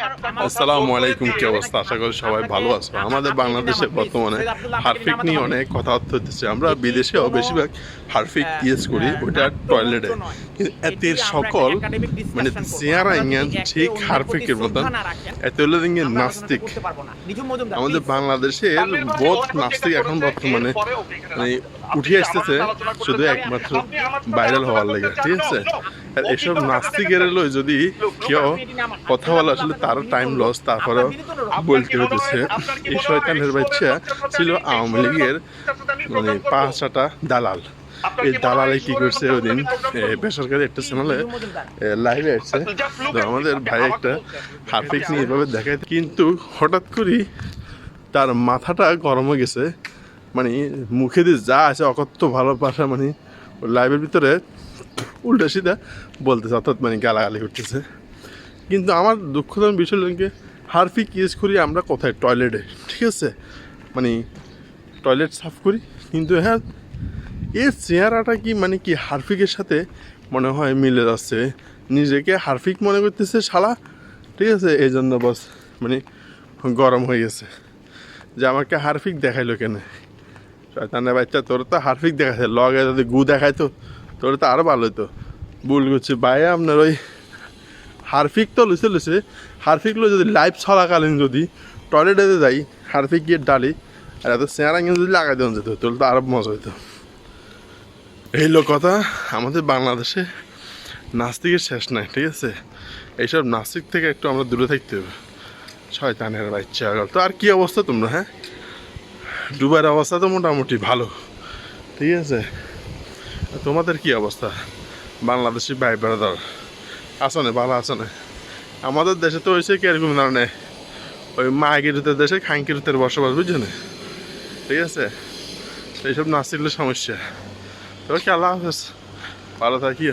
আসসালামু আলাইকুম কি অবস্থা? আশা করি সবাই ভালো আছো। আমাদের বাংলাদেশে বর্তমানে হারফিক নিয়ে অনেক কথাবার্তা হতেছে আমরা বিদেশেও বেশিরভাগ হারফিক ইউজ করি ওটা টয়লেটে কিন্তু এতের সকল মানে চেয়ারা ইঙ্গান ঠিক হারফিকের মতন। এত হলো দিকে নাস্তিক। আমাদের বাংলাদেশের বোধ নাস্তিক এখন বর্তমানে মানে উঠে আসতেছে শুধু একমাত্র ভাইরাল হওয়ার লাগে ঠিক আছে? আর এসব নাস্তিকের যদি কেউ কথা বলা আসলে তারও টাইম লস তারপরেও বলতে হতেছে এই শয়তানের বাচ্চা ছিল আওয়ামী লীগের মানে পাঁচটা দালাল। এই দালালে কি করছে ওই দিন? বেসরকারি একটা চ্যানেলে লাইভে আসছে তো আমাদের ভাই একটা হারফিক নিয়ে এভাবে দেখায়। কিন্তু হঠাৎ করে তার মাথাটা গরম হয়ে গেছে। মানে মুখে দিয়ে যা আছে অকথ্য ভালোবাসা মানে লাইভের ভিতরে উল্টা সিধা বলতেছে অর্থাৎ মানে গালাগালি করতেছে। কিন্তু আমার দুঃখজনক বিষয় কি, হারফিক ইউজ করি আমরা কোথায়? টয়লেটে ঠিক আছে? মানে টয়লেট সাফ করি, কিন্তু হ্যাঁ এর চেহারাটা কি মানে কি হারফিকের সাথে মনে হয় মিলে যাচ্ছে? নিজেকে হারফিক মনে করতেছে শালা, ঠিক আছে? এই জন্য বস মানে গরম হয়ে গেছে। যে আমাকে হারফিক দেখাইলো কেন? শয়তানের বাচ্চা, তোর তো হারফিক দেখাচ্ছে লগে যদি গু দেখাইতো, তোর তো আরও ভালো হতো ভুল করছি বাইরে আপনার ওই হারফিক তো লুচে লুচে হারফিকগুলো যদি লাইভ চলাকালীন যদি টয়লেটে যাই, হারফিক গিয়ে ডালি আর এত চেয়ারা যদি লাগাই দেওয়া যেত তাহলে তো আরও মজা হতো এই লোক কথা আমাদের বাংলাদেশে নাস্তিকের শেষ নাই, ঠিক আছে? এইসব নাস্তিক থেকে একটু আমরা দূরে থাকতে হবে। শয়তানের বাচ্চা, তো আর কি অবস্থা তোমরা হ্যাঁ? ডুবার অবস্থা তো মোটামুটি ভালো, ঠিক আছে? তোমাদের কি অবস্থা? বাংলাদেশি ভাই ব্রাদার আছে না ভালো আসনে। আমাদের দেশে তো হয়েছে কি এরকম ধরনের? ওই মাগিরুতের দেশে খাঙ্কিরুতের বসবাস বুঝছ না ঠিক আছে? এইসব নাচিলে সমস্যা। তবে খেলা আল্লাহ হাফেজ ভালো থাকি